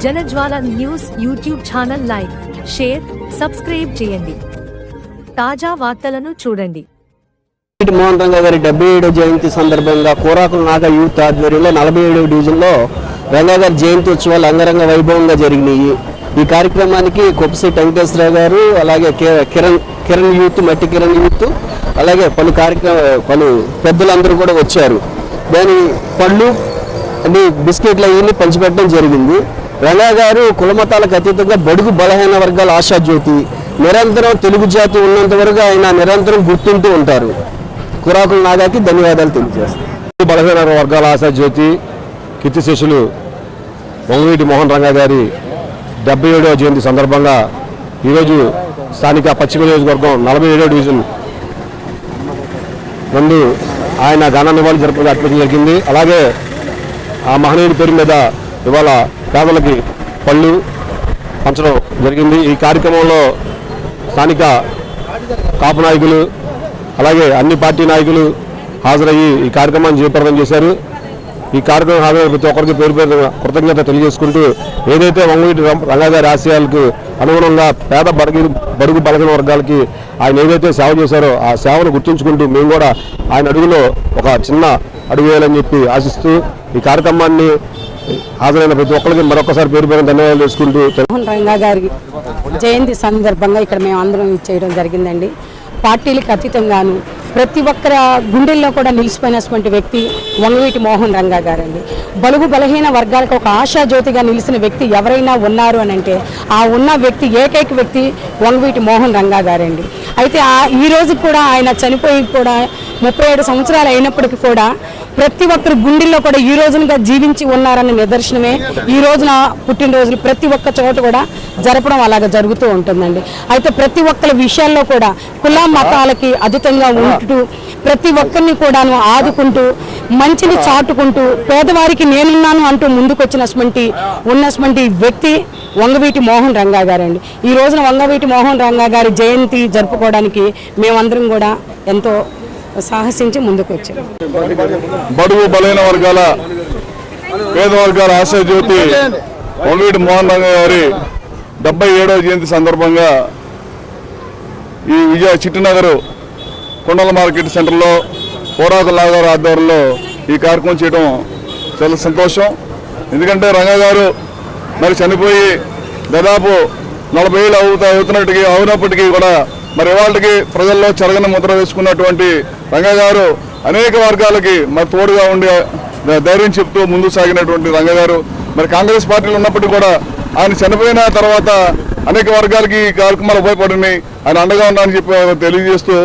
Janajwala news YouTube channel like share subscribe చేయండి. తాజా వార్తలను చూడండి. మోహన్ రంగా గారి డెబ్బై ఏడో జయంతి సందర్భంగా కోరాకుల నాగ యూత్ ఆధ్వర్యంలో నలభై ఏడవ డివిజన్లో రంగా గారి జయంతి ఉత్సవాలు అంగరంగ వైభవంగా జరిగినాయి. ఈ కార్యక్రమానికి కొప్పశెట్టి వెంకటేశ్వరరావు గారు అలాగే కిరణ్ కిరణ్ యూత్ మట్టి కిరణ్ యూత్ అలాగే పలు కార్యక్రమ పలు పెద్దలందరూ కూడా వచ్చారు. దాని పళ్ళు అన్ని బిస్కెట్లు అవన్నీ పంచిపెట్టడం జరిగింది. రణా గారు కులమతాలకు అతీతంగా బడుగు బలహీన వర్గాల ఆశాజ్యోతి నిరంతరం తెలుగు జాతి ఉన్నంత వరకు ఆయన నిరంతరం గుర్తుంటూ ఉంటారు. కురాకుల నాగాకి ధన్యవాదాలు తెలియజేస్తారు బలహీన వర్గాల ఆశా జ్యోతి కీర్తిశేషులు వంగవీటి మోహన్ రంగా గారి డెబ్బై ఏడవ జయంతి సందర్భంగా ఈరోజు స్థానిక పశ్చిమ నియోజకవర్గం నలభై ఏడవ డివిజన్ ముందు ఆయన ఘన నివాళి జరపడం అర్పించడం జరిగింది. అలాగే ఆ మహనీయుడి పేరు మీద ఇవాళ పేదలకి పళ్ళు పంచడం జరిగింది. ఈ కార్యక్రమంలో స్థానిక కాపు నాయకులు అలాగే అన్ని పార్టీ నాయకులు హాజరయ్యి ఈ కార్యక్రమాన్ని జయప్రదం చేశారు. ఈ కార్యక్రమం హాజరైన ప్రతి ఒక్కరికి పేరు పేరు కృతజ్ఞత తెలియజేసుకుంటూ ఏదైతే వంగవీటి రం- రంగాగారి ఆశయాలకు అనుగుణంగా పేద బడుగు బడుగు బలగిన వర్గాలకి ఆయన ఏదైతే సేవ చేశారో ఆ సేవను గుర్తుంచుకుంటూ మేము కూడా ఆయన అడుగులో ఒక చిన్న అడుగు వేయాలని చెప్పి ఆశిస్తూ ఈ కార్యక్రమాన్ని హాజరైన ప్రతి ఒక్కరికి మరొకసారి పేరు పేరు ధన్యవాదాలు చేసుకుంటూ మోహన్ రంగా గారి జయంతి సందర్భంగా ఇక్కడ మేము అందరం చేయడం జరిగిందండి. పార్టీలకు అతీతంగాను ప్రతి ఒక్కరి గుండెల్లో కూడా నిలిచిపోయినటువంటి వ్యక్తి వంగవీటి మోహన్ రంగా గారండి. బలుగు బలహీన వర్గాలకు ఒక ఆశాజ్యోతిగా నిలిచిన వ్యక్తి ఎవరైనా ఉన్నారు అని అంటే ఆ ఉన్న వ్యక్తి ఏకైక వ్యక్తి వంగవీటి మోహన్ రంగా గారండి. అయితే ఈ రోజు కూడా ఆయన చనిపోయి కూడా ముప్పై ఏడు సంవత్సరాలు అయినప్పటికీ కూడా ప్రతి ఒక్కరి గుండెల్లో కూడా ఈ రోజునగా జీవించి ఉన్నారనే నిదర్శనమే. ఈ రోజున పుట్టినరోజులు ప్రతి ఒక్క చోట కూడా జరపడం అలాగ జరుగుతూ ఉంటుందండి. అయితే ప్రతి ఒక్కరి విషయాల్లో కూడా కుల మతాలకి అతీతంగా ఉంటూ ప్రతి ఒక్కరిని కూడాను ఆదుకుంటూ మంచిని చాటుకుంటూ పేదవారికి నేనున్నాను అంటూ ముందుకొచ్చినటువంటి ఉన్నటువంటి వ్యక్తి వంగవీటి మోహన్ రంగా గారండి. ఈ రోజున వంగవీటి మోహన్ రంగా గారి జయంతి జరుపుకోవడానికి మేమందరం కూడా ఎంతో సాహసించి ముందుకు వచ్చారు బడుగు బలైన వర్గాల పేద వర్గాల ఆశా జ్యోతి వంగవీటి మోహన్ రంగ గారి డెబ్బై ఏడవ జయంతి సందర్భంగా ఈ విజయ చిట్టినగర్ కొండల మార్కెట్ సెంటర్లో పోరాకుల లాగారు ఆధ్వర్యంలో ఈ కార్యక్రమం చేయడం చాలా సంతోషం. ఎందుకంటే రంగ గారు మరి చనిపోయి దాదాపు నలభై ఏళ్ళు అవుతా అవుతున్నట్టుగా అవునప్పటికీ కూడా మరి ఇవాళకి ప్రజల్లో చెరగని ముద్ర వేసుకున్నటువంటి రంగ గారు అనేక వర్గాలకి మరి తోడుగా ఉండి ధైర్యం చెప్తూ ముందుకు సాగినటువంటి రంగ గారు. మరి కాంగ్రెస్ పార్టీలు ఉన్నప్పటికీ కూడా ఆయన చనిపోయిన తర్వాత అనేక వర్గాలకి ఈ కార్యక్రమాలు ఉపయోగపడినాయి ఆయన అండగా ఉన్నారని చెప్పి తెలియజేస్తూ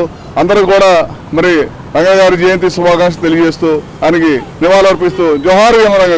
అందరూ కూడా మరి రంగ గారి జయంతి శుభాకాంక్షలు తెలియజేస్తూ ఆయనకి నివాళులర్పిస్తూ జోహార్ రంగ